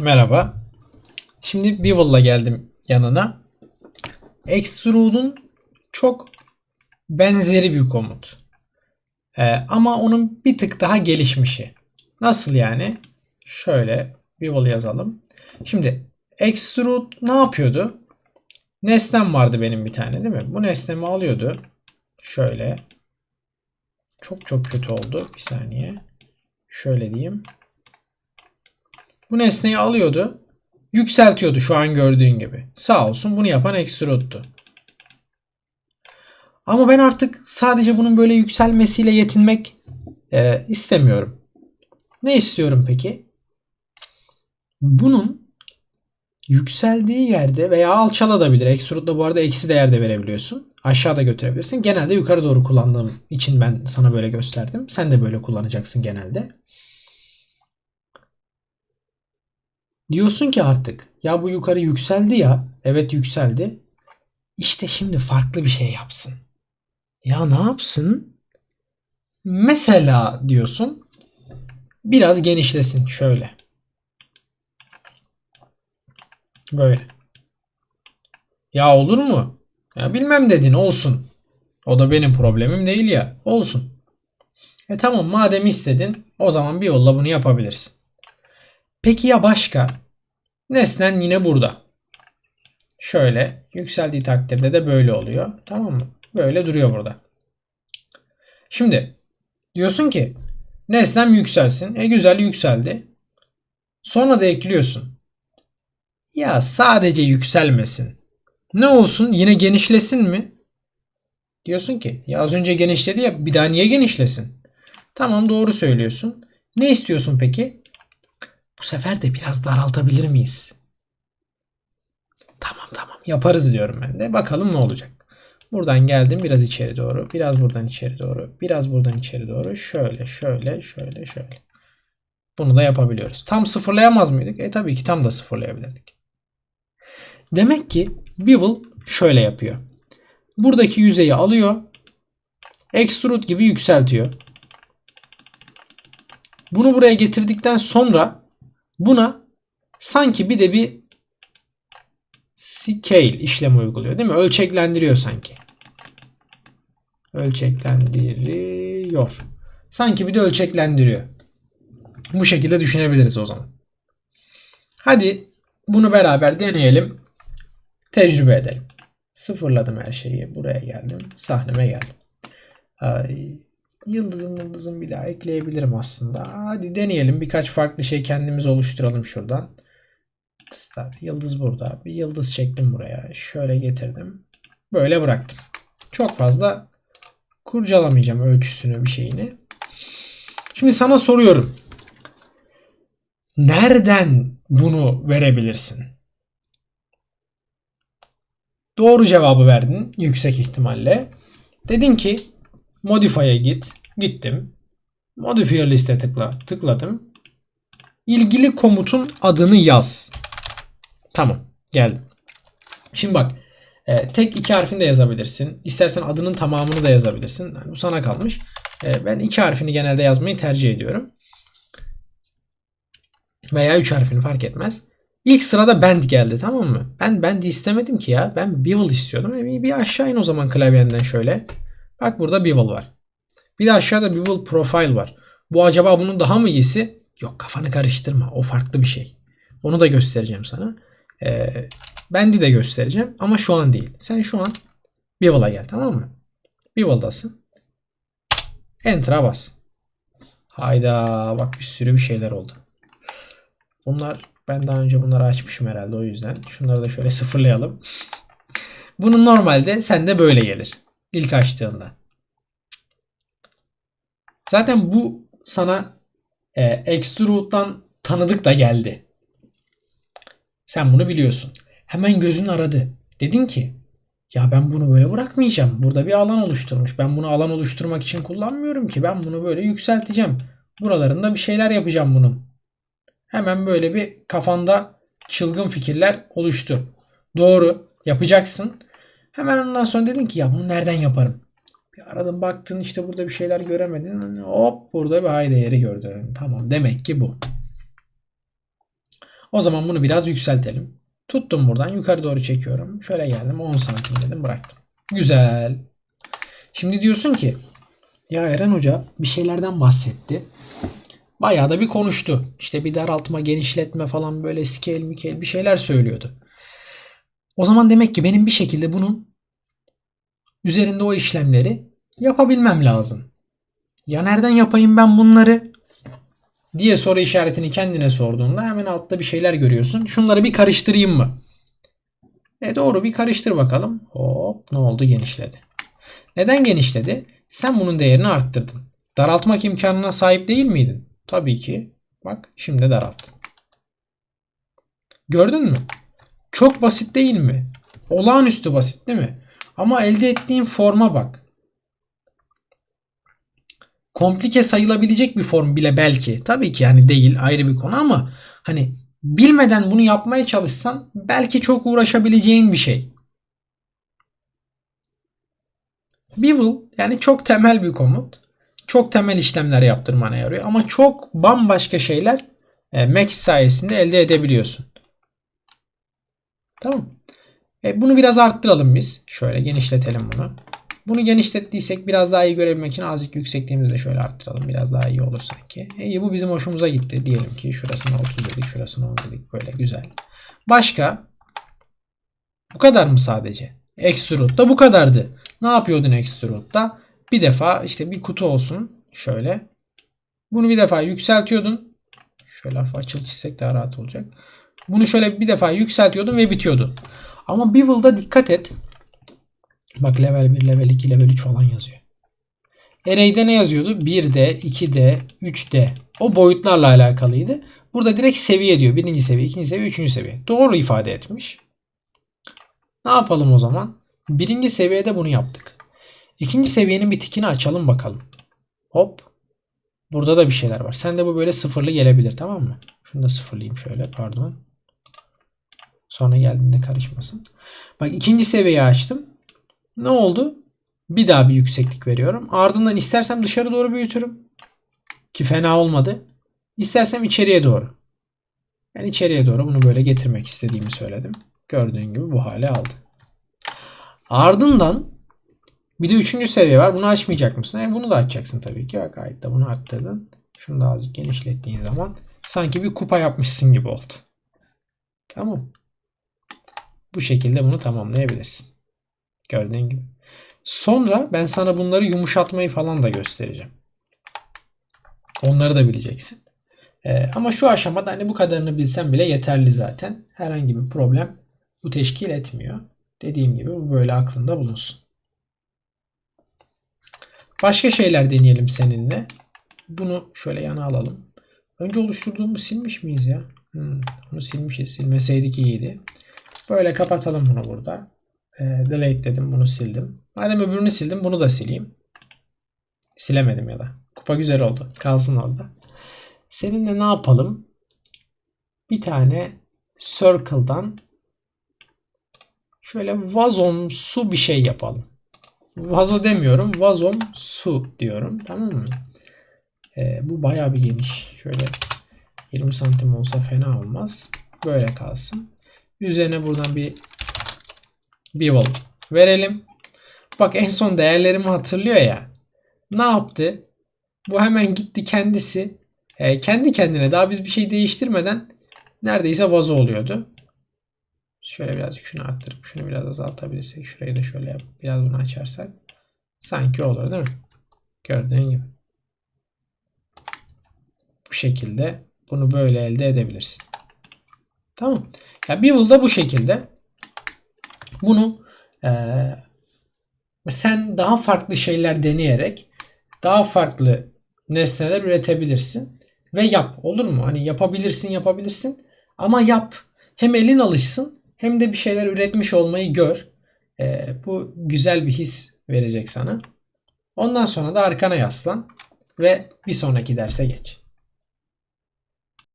Merhaba. Şimdi Bevel'la geldim yanına. Extrude'un çok benzeri bir komut. Ee, ama onun bir tık daha gelişmişi. Nasıl yani? Şöyle Bevel yazalım. Şimdi Extrude ne yapıyordu? Nesnem vardı benim bir tane değil mi? Bu nesnemi alıyordu. Şöyle. Çok çok kötü oldu. Bir saniye. Şöyle diyeyim. Bu nesneyi alıyordu. Yükseltiyordu şu an gördüğün gibi. Sağ olsun bunu yapan Extrude'du. Ama ben artık sadece bunun böyle yükselmesiyle yetinmek e, istemiyorum. Ne istiyorum peki? Bunun yükseldiği yerde veya alçalabilir. Extrude'da bu arada eksi değer de verebiliyorsun. Aşağıda götürebilirsin. Genelde yukarı doğru kullandığım için ben sana böyle gösterdim. Sen de böyle kullanacaksın genelde. Diyorsun ki artık ya bu yukarı yükseldi ya. Evet yükseldi. İşte şimdi farklı bir şey yapsın. Ya ne yapsın? Mesela diyorsun biraz genişlesin şöyle. Böyle. Ya olur mu? Ya bilmem dedin olsun. O da benim problemim değil ya. Olsun. E tamam madem istedin o zaman bir yolla bunu yapabilirsin. Peki ya başka? Nesnen yine burada. Şöyle yükseldiği takdirde de böyle oluyor. Tamam mı? Böyle duruyor burada. Şimdi diyorsun ki nesnem yükselsin. E güzel yükseldi. Sonra da ekliyorsun. Ya sadece yükselmesin. Ne olsun yine genişlesin mi? Diyorsun ki ya az önce genişledi ya bir daha niye genişlesin? Tamam doğru söylüyorsun. Ne istiyorsun peki? Bu sefer de biraz daraltabilir miyiz? Tamam tamam yaparız diyorum ben de. Bakalım ne olacak. Buradan geldim biraz içeri doğru. Biraz buradan içeri doğru. Biraz buradan içeri doğru. Şöyle şöyle şöyle şöyle. Bunu da yapabiliyoruz. Tam sıfırlayamaz mıydık? E tabii ki tam da sıfırlayabilirdik. Demek ki Bevel şöyle yapıyor. Buradaki yüzeyi alıyor. Extrude gibi yükseltiyor. Bunu buraya getirdikten sonra buna sanki bir de bir scale işlemi uyguluyor değil mi? Ölçeklendiriyor sanki. Ölçeklendiriyor. Sanki bir de ölçeklendiriyor. Bu şekilde düşünebiliriz o zaman. Hadi bunu beraber deneyelim. Tecrübe edelim. Sıfırladım her şeyi. Buraya geldim. Sahneme geldim. Ay, yıldızım yıldızım bir daha ekleyebilirim aslında. Hadi deneyelim. Birkaç farklı şey kendimiz oluşturalım şuradan. Star. Yıldız burada. Bir yıldız çektim buraya. Şöyle getirdim. Böyle bıraktım. Çok fazla kurcalamayacağım ölçüsünü bir şeyini. Şimdi sana soruyorum. Nereden bunu verebilirsin? Doğru cevabı verdin yüksek ihtimalle. Dedin ki Modify'a git. Gittim. Modifier liste tıkla. Tıkladım. İlgili komutun adını yaz. Tamam. Geldim. Şimdi bak. e, tek iki harfini de yazabilirsin. İstersen adının tamamını da yazabilirsin. Yani bu sana kalmış. E, ben iki harfini genelde yazmayı tercih ediyorum. Veya üç harfini fark etmez. İlk sırada bend geldi tamam mı? Ben bend istemedim ki ya. Ben bevel istiyordum. E, bir aşağı in o zaman klavyenden şöyle. Bak burada bevel var. Bir de aşağıda bevel profile var. Bu acaba bunun daha mı iyisi? Yok kafanı karıştırma. O farklı bir şey. Onu da göstereceğim sana. Ee, Bend'i de göstereceğim ama şu an değil. Sen şu an Bevel'a gel tamam mı? Bevel'dasın. Enter'a bas. Hayda bak bir sürü bir şeyler oldu. Bunlar ben daha önce bunları açmışım herhalde o yüzden. Şunları da şöyle sıfırlayalım. Bunun normalde sende böyle gelir. İlk açtığında. Zaten bu sana e, Extrude'dan tanıdık da geldi. Sen bunu biliyorsun. Hemen gözün aradı. Dedin ki ya ben bunu böyle bırakmayacağım. Burada bir alan oluşturmuş. Ben bunu alan oluşturmak için kullanmıyorum ki. Ben bunu böyle yükselteceğim. Buralarında bir şeyler yapacağım bunun. Hemen böyle bir kafanda çılgın fikirler oluştu. Doğru. Yapacaksın. Hemen ondan sonra dedin ki ya bunu nereden yaparım? Bir aradın baktın işte burada bir şeyler göremedin. Hani Hop burada bir hay değeri gördün. Tamam demek ki bu. O zaman bunu biraz yükseltelim. Tuttum buradan yukarı doğru çekiyorum. Şöyle geldim 10 santim dedim bıraktım. Güzel. Şimdi diyorsun ki ya Eren Hoca bir şeylerden bahsetti. Bayağı da bir konuştu. İşte bir daraltma, genişletme falan böyle scale, mikale bir şeyler söylüyordu. O zaman demek ki benim bir şekilde bunun üzerinde o işlemleri yapabilmem lazım. Ya nereden yapayım ben bunları? diye soru işaretini kendine sorduğunda hemen altta bir şeyler görüyorsun. Şunları bir karıştırayım mı? E doğru bir karıştır bakalım. Hop ne oldu genişledi. Neden genişledi? Sen bunun değerini arttırdın. Daraltmak imkanına sahip değil miydin? Tabii ki. Bak şimdi daralttın. Gördün mü? Çok basit değil mi? Olağanüstü basit değil mi? Ama elde ettiğin forma bak. Komplike sayılabilecek bir form bile belki. Tabii ki yani değil ayrı bir konu ama hani bilmeden bunu yapmaya çalışsan belki çok uğraşabileceğin bir şey. Bevel yani çok temel bir komut. Çok temel işlemler yaptırmana yarıyor ama çok bambaşka şeyler e, Max sayesinde elde edebiliyorsun. Tamam. E, bunu biraz arttıralım biz. Şöyle genişletelim bunu. Bunu genişlettiysek biraz daha iyi görebilmek için azıcık yüksekliğimizi de şöyle arttıralım. Biraz daha iyi olur sanki. E, iyi bu bizim hoşumuza gitti. Diyelim ki şurasına 30 dedik, şurasına 10 dedik. Böyle güzel. Başka? Bu kadar mı sadece? Extrude'da bu kadardı. Ne yapıyordun Extrude'da? Bir defa işte bir kutu olsun. Şöyle. Bunu bir defa yükseltiyordun. Şöyle hafif açıl çizsek daha rahat olacak. Bunu şöyle bir defa yükseltiyordun ve bitiyordu. Ama Bevel'da dikkat et. Bak level 1, level 2, level 3 falan yazıyor. Array'de ne yazıyordu? 1D, 2D, 3D. O boyutlarla alakalıydı. Burada direkt seviye diyor. Birinci seviye, ikinci seviye, üçüncü seviye. Doğru ifade etmiş. Ne yapalım o zaman? Birinci seviyede bunu yaptık. İkinci seviyenin bir tikini açalım bakalım. Hop. Burada da bir şeyler var. Sen de bu böyle sıfırlı gelebilir tamam mı? Şunu da sıfırlayayım şöyle pardon. Sonra geldiğinde karışmasın. Bak ikinci seviyeyi açtım. Ne oldu? Bir daha bir yükseklik veriyorum. Ardından istersem dışarı doğru büyütürüm. Ki fena olmadı. İstersem içeriye doğru. Ben içeriye doğru bunu böyle getirmek istediğimi söyledim. Gördüğün gibi bu hale aldı. Ardından bir de üçüncü seviye var. Bunu açmayacak mısın? E bunu da açacaksın tabii ki. Bak gayet de bunu arttırdın. Şunu da azıcık genişlettiğin zaman sanki bir kupa yapmışsın gibi oldu. Tamam. Bu şekilde bunu tamamlayabilirsin. Gördüğün gibi. Sonra ben sana bunları yumuşatmayı falan da göstereceğim. Onları da bileceksin. Ee, ama şu aşamada hani bu kadarını bilsen bile yeterli zaten. Herhangi bir problem bu teşkil etmiyor. Dediğim gibi bu böyle aklında bulunsun. Başka şeyler deneyelim seninle. Bunu şöyle yana alalım. Önce oluşturduğumu silmiş miyiz ya? Hmm, onu silmişiz. Silmeseydik iyiydi. Böyle kapatalım bunu burada. E, delete dedim. Bunu sildim. Madem öbürünü sildim bunu da sileyim. Silemedim ya da. Kupa güzel oldu. Kalsın orada. Seninle ne yapalım? Bir tane circle'dan şöyle vazon su bir şey yapalım. Vazo demiyorum. Vazom su diyorum. Tamam mı? Ee, bu baya bir geniş. Şöyle 20 santim olsa fena olmaz. Böyle kalsın. Üzerine buradan bir bevel verelim. Bak en son değerlerimi hatırlıyor ya. Ne yaptı? Bu hemen gitti kendisi. E, kendi kendine daha biz bir şey değiştirmeden neredeyse vazo oluyordu. Şöyle birazcık şunu arttırıp şunu biraz azaltabilirsek şurayı da şöyle yap, biraz bunu açarsak sanki olur değil mi? Gördüğün gibi. Bu şekilde bunu böyle elde edebilirsin. Tamam. Ya Bevel'da bu şekilde. Bunu e, sen daha farklı şeyler deneyerek daha farklı nesneler üretebilirsin ve yap. Olur mu? Hani yapabilirsin, yapabilirsin ama yap. Hem elin alışsın hem de bir şeyler üretmiş olmayı gör. E, bu güzel bir his verecek sana. Ondan sonra da arkana yaslan ve bir sonraki derse geç.